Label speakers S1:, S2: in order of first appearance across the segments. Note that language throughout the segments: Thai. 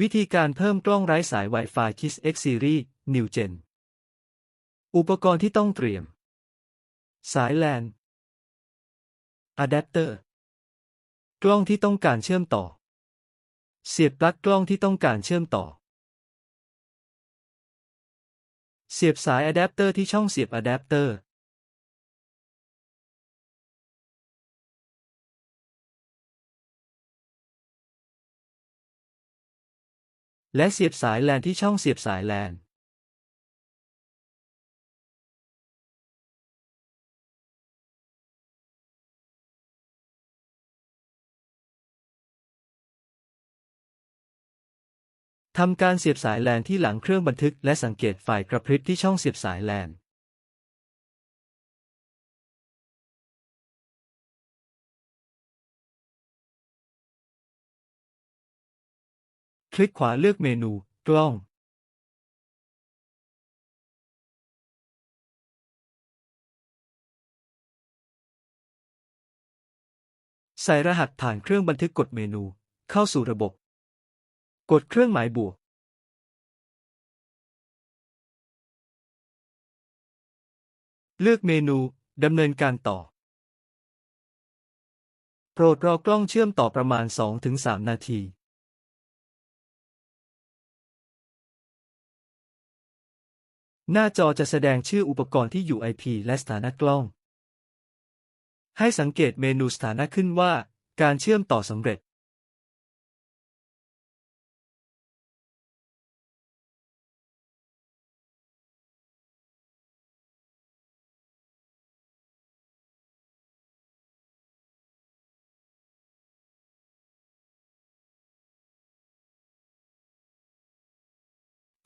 S1: วิธีการเพิ่มกล้องไร้สาย Wi-Fi Kiss X Series New Gen อุปกรณ์ที่ต้องเตรียม สาย LAN อะแดปเตอร์ กล้องที่ต้องการเชื่อมต่อ เสียบปลั๊กกล้องที่ต้องการเชื่อมต่อ เสียบสายอะแดปเตอร์ที่ช่องเสียบอะแดปเตอร์ และเสียบสายแลนที่ช่องเสียบสายแลนทำการเสียบสายแลนที่หลังเครื่องบันทึกและสังเกตไฟกระพริบที่ช่องเสียบสายแลน คลิกขวาเลือกเมนู กล้อง ใส่รหัสผ่านเครื่องบันทึกกดเมนู เข้าสู่ระบบ กดเครื่องหมายบวก เลือกเมนูดำเนินการต่อ โปรดรอกล้องเชื่อมต่อประมาณ 2-3 นาที หน้าจอจะแสดงชื่ออุปกรณ์ที่อยู่ IP และสถานะกล้อง ให้สังเกตเมนูสถานะขึ้นว่า การเชื่อมต่อสำเร็จ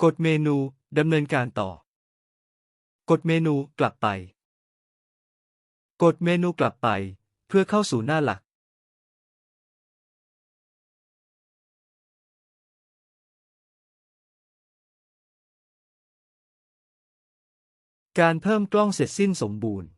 S1: กดเมนูดำเนินการต่อ กดเมนูกลับไป กดเมนูกลับไป เพื่อเข้าสู่หน้าหลัก การเพิ่มกล้องเสร็จสิ้นสมบูรณ์